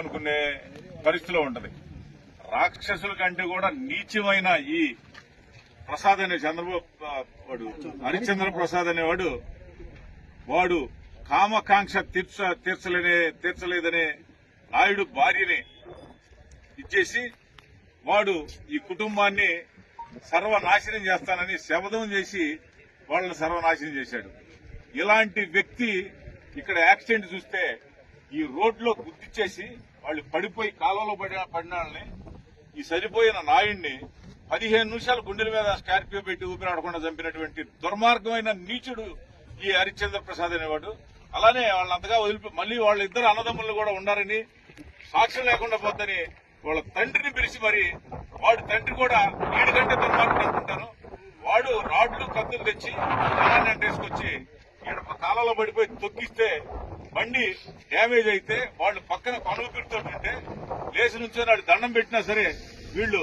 అనుకునే పరిస్థితిలో ఉంటది. రాక్షసుల కంటే కూడా నీచమైన ఈ ప్రసాద్ అనే చంద్రబాబు వాడు హరిచంద్ర ప్రసాద్ అనేవాడు వాడు కామకాంక్ష తీర్చ తీర్చలేనే తీర్చలేదనే నాయుడు భార్యని ఇచ్చేసి వాడు ఈ కుటుంబాన్ని సర్వనాశనం చేస్తానని శబదం చేసి వాళ్ళని సర్వనాశనం చేశాడు. ఇలాంటి వ్యక్తి ఇక్కడ యాక్సిడెంట్ చూస్తే ఈ రోడ్లో గుర్తిచ్చేసి వాళ్ళు పడిపోయి కాలంలో పడిన పడిన వాళ్ళని ఈ సరిపోయిన నాయుడిని పదిహేను నిమిషాలు గుండెల మీద స్కార్పియో పెట్టి ఊపిరాడకుండా చంపినటువంటి దుర్మార్గమైన నీచుడు ఈ హరిశ్చంద్ర ప్రసాద్ అనేవాడు. అలానే వాళ్ళంతగా వదిలిపి మళ్ళీ వాళ్ళిద్దరు అన్నదమ్ములు కూడా ఉండారని సాక్ష్యం లేకుండా పోద్దని వాళ్ళ తండ్రిని పిలిచి మరి వాడు తండ్రి కూడా ఏడు గంట దుర్మార్గం అనుకుంటాను. వాడు రాడ్లు కత్తులు తెచ్చి జనాన్ని అంటేసుకొచ్చి ఈడ కాలంలో పడిపోయి తొక్కిస్తే బండి డ్యామేజ్ అయితే వాళ్ళు పక్కన పనులు ఉంటే లేచి నుంచో నాడు దండం పెట్టినా సరే వీళ్ళు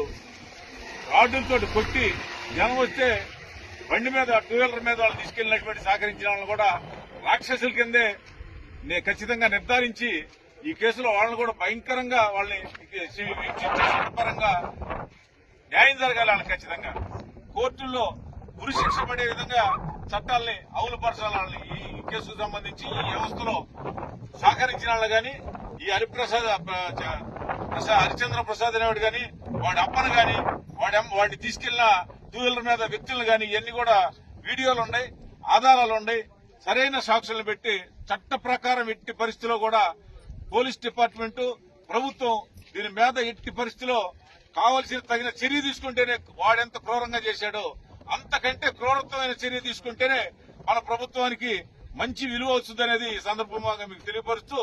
రాడ్లతో కొట్టి జనం వస్తే బండి మీద టూ వీలర్ మీద వాళ్ళు తీసుకెళ్ళినటువంటి సహకరించిన వాళ్ళని కూడా రాక్షసుల కిందే నేను ఖచ్చితంగా నిర్ధారించి ఈ కేసులో వాళ్ళని కూడా భయంకరంగా వాళ్ళని పరంగా న్యాయం జరగాలి వాళ్ళకి ఖచ్చితంగా కోర్టుల్లో గురి శిక్ష పడే విధంగా చట్టాలని అవులుపరచాలని ఈ కేసుకు సంబంధించి ఈ వ్యవస్థలో సహకరించిన వాళ్ళు కానీ ఈ హరిప్రసాద్ ప్రసాద్ హరిచంద్ర ప్రసాద్ అనేవాడు కానీ వాడి అప్పను కానీ వాడి వాడిని తీసుకెళ్ళిన టూ మీద వ్యక్తులను కానీ ఇవన్నీ కూడా వీడియోలు ఉన్నాయి ఆధారాలు ఉన్నాయి. సరైన సాక్షులను పెట్టి చట్ట ప్రకారం ఎట్టి పరిస్థితిలో కూడా పోలీస్ డిపార్ట్మెంట్ ప్రభుత్వం దీని మీద ఎట్టి పరిస్థితిలో కావలసిన తగిన చర్య తీసుకుంటేనే వాడెంత క్రూరంగా చేశాడో అంతకంటే క్రూరత్వమైన చర్య తీసుకుంటేనే మన ప్రభుత్వానికి మంచి విలువ వస్తుందనేది ఈ సందర్భంగా మీకు తెలియపరుస్తూ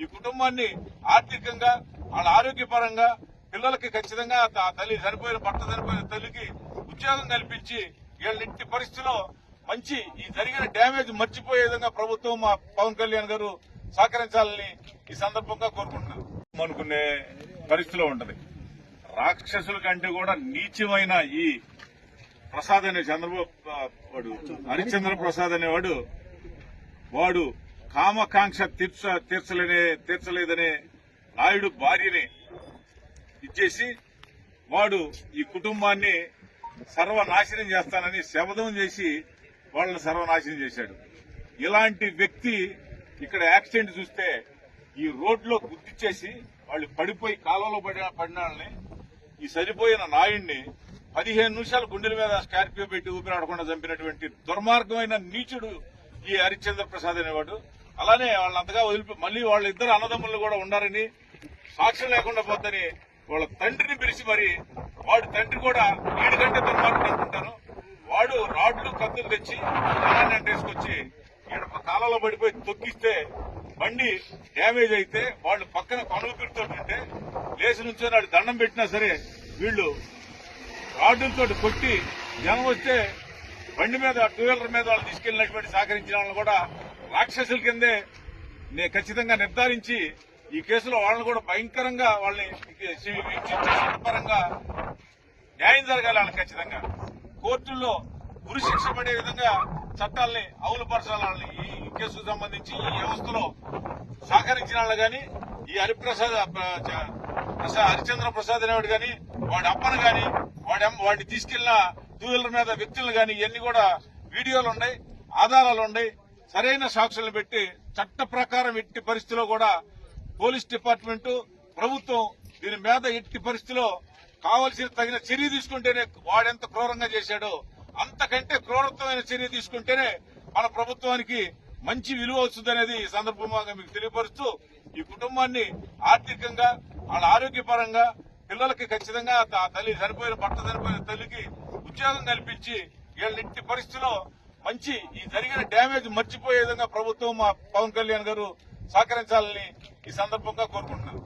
ఈ కుటుంబాన్ని ఆర్థికంగా వాళ్ళ ఆరోగ్యపరంగా పిల్లలకి ఖచ్చితంగా తల్లి చనిపోయిన భర్త చనిపోయిన తల్లికి ఉద్యోగం కల్పించి వీళ్ళింటి పరిస్థితిలో మంచి ఈ జరిగిన డ్యామేజ్ మర్చిపోయే విధంగా ప్రభుత్వం మా పవన్ కళ్యాణ్ గారు సహకరించాలని ఈ సందర్భంగా కోరుకుంటున్నారు అనుకునే పరిస్థితిలో ఉంటది. రాక్షసుల కంటే కూడా నీచమైన ఈ ప్రసాద్ అనే చంద్రబాబు వాడు హరిశ్చంద్ర ప్రసాద్ అనేవాడు వాడు కామకాంక్ష తీర్చ తీర్చలేనే తీర్చలేదనే నాయుడు భార్యని ఇచ్చేసి వాడు ఈ కుటుంబాన్ని సర్వనాశనం చేస్తానని శపథం చేసి వాళ్ళని సర్వనాశనం చేశాడు. ఇలాంటి వ్యక్తి ఇక్కడ యాక్సిడెంట్ చూస్తే ఈ రోడ్లో గుర్తిచ్చేసి వాళ్ళు పడిపోయి కాలువలో పడిన పడినాళ్ళని ఈ సరిపోయిన నాయుడిని పదిహేను నిమిషాలు గుండెల మీద స్కార్పియో పెట్టి ఊపిరాడకుండా చంపినటువంటి దుర్మార్గమైన నీచుడు ఈ హరిశ్చంద్ర ప్రసాద్ అనేవాడు. అలానే వాళ్ళంతగా వదిలిపి మళ్ళీ వాళ్ళ ఇద్దరు అన్నదమ్ములు కూడా ఉండారని సాక్ష్యం లేకుండా పోతని వాళ్ళ తండ్రిని పిలిచి మరి వాడు తండ్రి కూడా ఏడు గంట దుర్మార్గుడు అనుకుంటాను. వాడు రాడ్లు కత్తులు తెచ్చి జనాన్ని అంటేసుకొచ్చి ఈడ కాలంలో పడిపోయి తొక్కిస్తే బండి డ్యామేజ్ అయితే వాళ్ళు పక్కన కొనుగుపిడితో ఉంటే లేచి నుంచి వాడు దండం పెట్టినా సరే వీళ్ళు రాడ్లతో కొట్టి జనం వస్తే బండి మీద టూ వీలర్ మీద వాళ్ళు తీసుకెళ్ళినటువంటి సహకరించిన వాళ్ళని కూడా రాక్షసుల కిందే నేను ఖచ్చితంగా నిర్ధారించి ఈ కేసులో వాళ్ళని కూడా భయంకరంగా వాళ్ళని పరంగా న్యాయం జరగాలి వాళ్ళకి ఖచ్చితంగా. కోర్టుల్లో ఉరి శిక్ష పడే విధంగా చట్టాలని అమలుపరచాలి వాళ్ళని. ఈ కేసుకు సంబంధించి ఈ వ్యవస్థలో సహకరించిన వాళ్ళు కానీ ఈ హరిప్రసాద్ ప్రసాద్ హరిచంద్ర ప్రసాద్ అనేవాడు కానీ వాడి అప్పను కానీ వాడి వాడిని తీసుకెళ్ళిన టూ వీలర్ మీద వ్యక్తులు గాని ఇవన్నీ కూడా వీడియోలు ఉన్నాయి ఆధారాలు ఉన్నాయి. సరైన సాక్షులను పెట్టి చట్ట ప్రకారం ఎట్టి పరిస్థితిలో కూడా పోలీస్ డిపార్ట్మెంట్ ప్రభుత్వం దీని మీద ఎట్టి పరిస్థితిలో కావలసిన తగిన చర్య తీసుకుంటేనే వాడెంత క్రూరంగా చేశాడో అంతకంటే క్రూరత్వమైన చర్య తీసుకుంటేనే మన ప్రభుత్వానికి మంచి విలువ వస్తుందనేది ఈ సందర్భంగా మీకు తెలియపరుస్తూ ఈ కుటుంబాన్ని ఆర్థికంగా వాళ్ళ ఆరోగ్యపరంగా పిల్లలకి ఖచ్చితంగా తల్లి చనిపోయిన భర్త చనిపోయిన తల్లికి ఉద్యోగం కల్పించి వీళ్ళ పరిస్థితిలో మంచి ఈ జరిగిన డ్యామేజ్ మర్చిపోయే విధంగా ప్రభుత్వం మా పవన్ కళ్యాణ్ గారు సహకరించాలని ఈ సందర్భంగా కోరుకుంటున్నాను.